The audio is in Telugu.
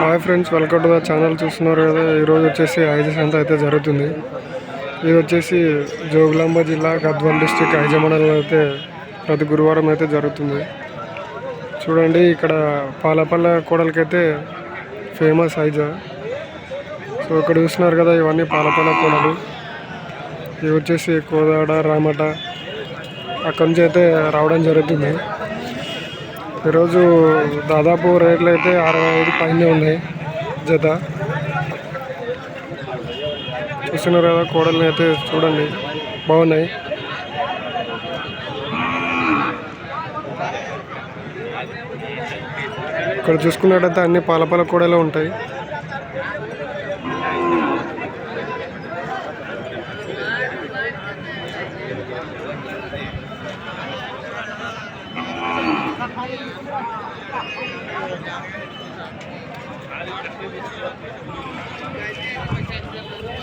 Hi friends welcome to the channel చూస్తున్నారు కదా ఈరోజు వచ్చేసి ఐజ అంతా అయితే జరుగుతుంది. ఇది వచ్చేసి జోగులాంబ జిల్లా గద్వాల్ డిస్టిక్ ఐజ అయితే ప్రతి గురువారం అయితే జరుగుతుంది. చూడండి ఇక్కడ పాలపల్ల కోడలకైతే ఫేమస్ ఐజ. సో ఇక్కడ చూస్తున్నారు కదా ఇవన్నీ పాలపల్ల కోడలు. ఇవి వచ్చేసి కోదాడ రామట అక్కడి నుంచి అయితే రావడం జరుగుతుంది. ఈరోజు దాదాపు రేట్లు అయితే అరవై ఐదు పైన ఉన్నాయి జత. చూస్తున్నారు కదా కోడల్ని అయితే చూడండి బాగున్నాయి. ఇక్కడ చూసుకున్నట్టయితే అన్ని పాల పాల కూడలే ఉంటాయి. Thank you.